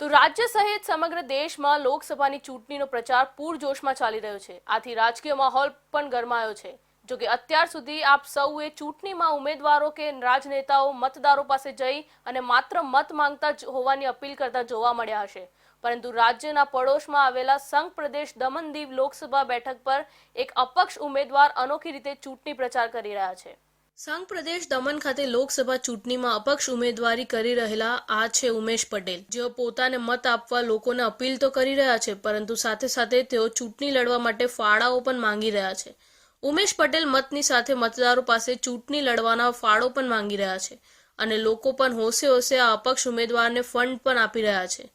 તો રાજ્ય સહિત સમગ્ર દેશમાં લોકસભાની ચૂંટણીનો પ્રચાર પૂરજોશમાં ચાલી રહ્યો છે. આથી રાજકીય માહોલ પણ ગરમાયો છે. જો કે અત્યાર સુધી આપ સૌએ ચૂંટણીમાં ઉમેદવારો કે રાજનેતાઓ મતદારો પાસે જઈ અને માત્ર મત માંગતા જ હોવાની અપીલ કરતા જોવા મળ્યા હશે. પરંતુ રાજ્યના પડોશમાં આવેલા સંઘ પ્રદેશ દમણ દીવ લોકસભા બેઠક પર એક અપક્ષ ઉમેદવાર અનોખી રીતે ચૂંટણી પ્રચાર કરી રહ્યા છે. સંઘ પ્રદેશ દમણ ખાતે લોકસભા ચૂંટણીમાં અપક્ષ ઉમેદવારી કરી રહેલા આ છે ઉમેશ પટેલ. જેઓ પોતાને મત આપવા લોકોને અપીલ તો કરી રહ્યા છે, પરંતુ સાથે સાથે તેઓ ચૂંટણી લડવા માટે ફાળાઓ પણ માંગી રહ્યા છે. ઉમેશ પટેલ મતની સાથે મતદારો પાસે ચૂંટણી લડવાના ફાળો પણ માંગી રહ્યા છે અને લોકો પણ હોશે હોશે આ અપક્ષ ઉમેદવારને ફંડ પણ આપી રહ્યા છે.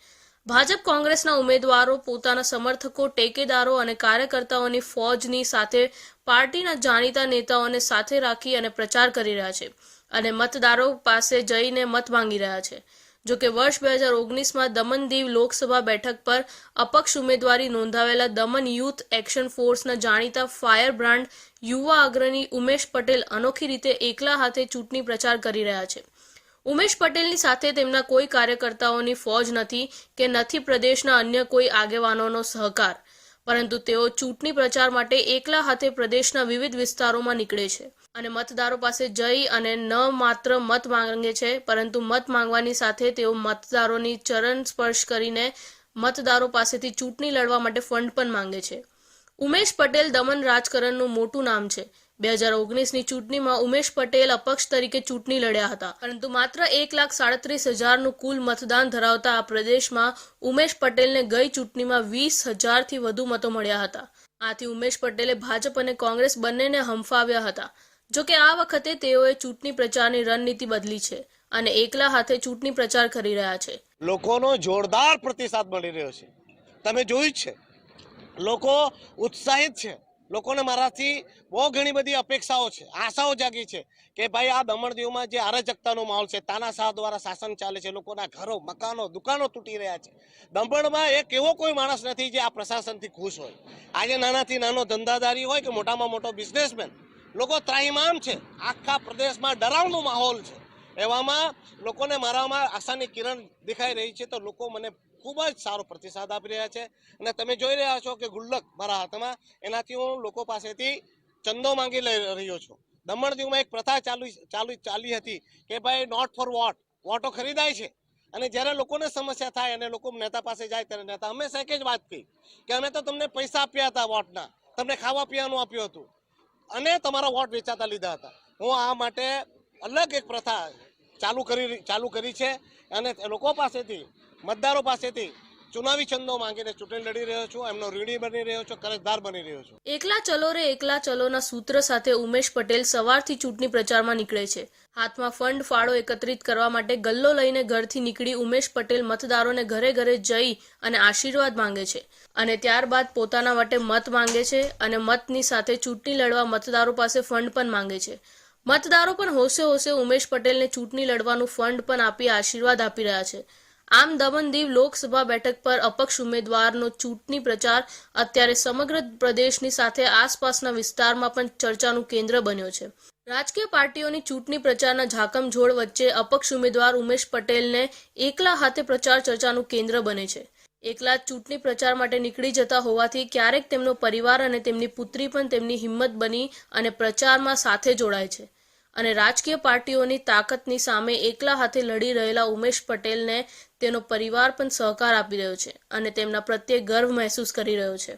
ભાજપ કોંગ્રેસના ઉમેદવારો, પોતાના સમર્થકો, ટેકેદારો અને કાર્યકર્તાઓની ફોજની સાથે પાર્ટીના જાણીતા નેતાઓને સાથે રાખી અને પ્રચાર કરી રહ્યા છે અને મતદારો પાસે જઈને મત માંગી રહ્યા છે. જો કે વર્ષ બે હજાર ઓગણીસમાં દમણ દીવ લોકસભા બેઠક પર અપક્ષ ઉમેદવારી નોંધાવેલા દમણ યુથ એક્શન ફોર્સના જાણીતા ફાયર બ્રાન્ડ યુવા અગ્રણી ઉમેશ પટેલ અનોખી રીતે એકલા હાથે ચૂંટણી પ્રચાર કરી રહ્યા છે. ઉમેશ પટેલની સાથે તેમના કોઈ કાર્યકર્તાઓની ફોજ નથી કે નથી પ્રદેશના અન્ય કોઈ આગેવાનોનો સહકાર. પરંતુ તેઓ ચૂંટણી પ્રચાર માટે એકલા હાથે પ્રદેશના વિવિધ વિસ્તારોમાં નીકળે છે અને મતદારો પાસે જઈ અને ન માત્ર મત માંગે છે, પરંતુ મત માંગવાની સાથે તેઓ મતદારોની ચરણ સ્પર્શ કરીને મતદારો પાસેથી ચૂંટણી લડવા માટે ફંડ પણ માંગે છે. ઉમેશ પટેલ દમન રાજકારણનું મોટું નામ છે. બે હજાર ઓગણીસની ચૂંટણીમાં ઉમેશ પટેલ અપક્ષ તરીકે ચૂંટણી લડ્યા હતા. પરંતુ માત્ર એક લાખ સાડત્રીસ હજારનું કુલ મતદાન ધરાવતા આ પ્રદેશમાં ઉમેશ પટેલને ગઈ ચૂંટણીમાં વીસ હજારથી વધુ મતો મળ્યા હતા. આથી ઉમેશ પટેલે ભાજપ અને કોંગ્રેસ બંનેને હંફાવ્યા હતા. જો કે આ વખતે તેઓએ ચૂંટણી પ્રચારની રણનીતિ બદલી છે અને એકલા હાથે ચૂંટણી પ્રચાર કરી રહ્યા છે. લોકોનો જોરદાર પ્રતિસાદ મળી રહ્યો છે. તમે જોયું છે. લોકો ઉત્સાહિત છે. લોકોને મારાથી બહુ ઘણી બધી અપેક્ષાઓ છે, આશાઓ જાગી છે કે ભાઈ આ દમણ દીવમાં જે અરાજકતાનો માહોલ છે, તાનાશાહ દ્વારા શાસન ચાલે છે, લોકોના ઘરો, મકાનો, દુકાનો તૂટી રહ્યા છે. દમણમાં એક એવો કોઈ માણસ નથી જે આ પ્રશાસનથી ખુશ હોય. આજે નાનાથી નાનો ધંધાદારી હોય કે મોટામાં મોટો બિઝનેસમેન લોકો ત્રાહિમામ છે. આખા પ્રદેશમાં ડરાવનો માહોલ છે. એવામાં લોકોને મારામાં આશાની કિરણ દેખાઈ રહી છે, તો લોકો મને ખૂબ જ સારો પ્રતિસાદ આપી રહ્યા છે. અને તમે જોઈ રહ્યા છો કે ગુલ્લક મારા હાથમાં, એનાથી હું લોકો પાસેથી ચંદો માંગી લઈ રહ્યો છું. દમણ દીવમાં એક પ્રથા ચાલુ ચાલુ, ચાલી હતી કે ભાઈ નોટ ફોર વોટ વોટો ખરીદાય છે. અને જ્યારે લોકોને સમસ્યા થાય અને લોકો નેતા પાસે જાય ત્યારે નેતા હંમેશા એક જ વાત કહી કે અમે તો તમને પૈસા આપ્યા હતા વોટના, તમને ખાવા પીવાનું આપ્યું હતું. અને તમારા વોટ વેચાતા લીધા હતા. હું આ માટે અલગ એક પ્રથા ચાલુ કરી ચાલુ કરી છે. અને લોકો પાસેથી મતદારો પાસેથી ચુનાવી ચંદો માંગીને ચૂંટણી લડી રહ્યો છું, એમનો ઋણી બની રહ્યો છું, કરજદાર બની રહ્યો છું. એકલા ચલો રે, એકલા ચલોના સૂત્ર સાથે ઉમેશ પટેલ સવારથી ચૂંટણી પ્રચારમાં નીકળે છે. હાથમાં ફંડ ફાળો એકત્રિત કરવા માટે ગલ્લો લઈને ઘરથી નીકળી ઉમેશ પટેલ મતદારોને ઘરે ઘરે જઈ અને આશીર્વાદ માંગે છે. અને ત્યારબાદ પોતાના માટે મત માંગે છે અને મતની સાથે ચૂંટણી લડવા મતદારો પાસે ફંડ પણ માંગે છે. મતદારો પણ હોશે હોશે ઉમેશ પટેલને ચૂંટણી લડવાનું ફંડ પણ આપી આશીર્વાદ આપી રહ્યા છે. આમ દમણ દીવ લોકસભા બેઠક પર અપક્ષ ઉમેદવારનો ચૂંટણી પ્રચાર અત્યારે સમગ્ર પ્રદેશની સાથે આસપાસના વિસ્તારમાં પણ ચર્ચાનું કેન્દ્ર બન્યો છે. રાજકીય પાર્ટીઓની ચૂંટણી પ્રચારના ઝાકમઝોળ વચ્ચે અપક્ષ ઉમેદવાર ઉમેશ પટેલને એકલા હાથે પ્રચાર ચર્ચાનું કેન્દ્ર બને છે. એકલા ચૂંટણી પ્રચાર માટે નીકળી જતા હોવાથી ક્યારેક તેમનો પરિવાર અને તેમની પુત્રી પણ તેમની હિંમત બની અને પ્રચારમાં સાથે જોડાય છે. અને રાજકીય પાર્ટીઓની તાકાતની સામે એકલા હાથે લડી રહેલા ઉમેશ પટેલને તેનો પરિવાર પણ સહકાર આપી રહ્યો છે અને તેમના પ્રત્યે ગર્વ મહેસૂસ કરી રહ્યો છે.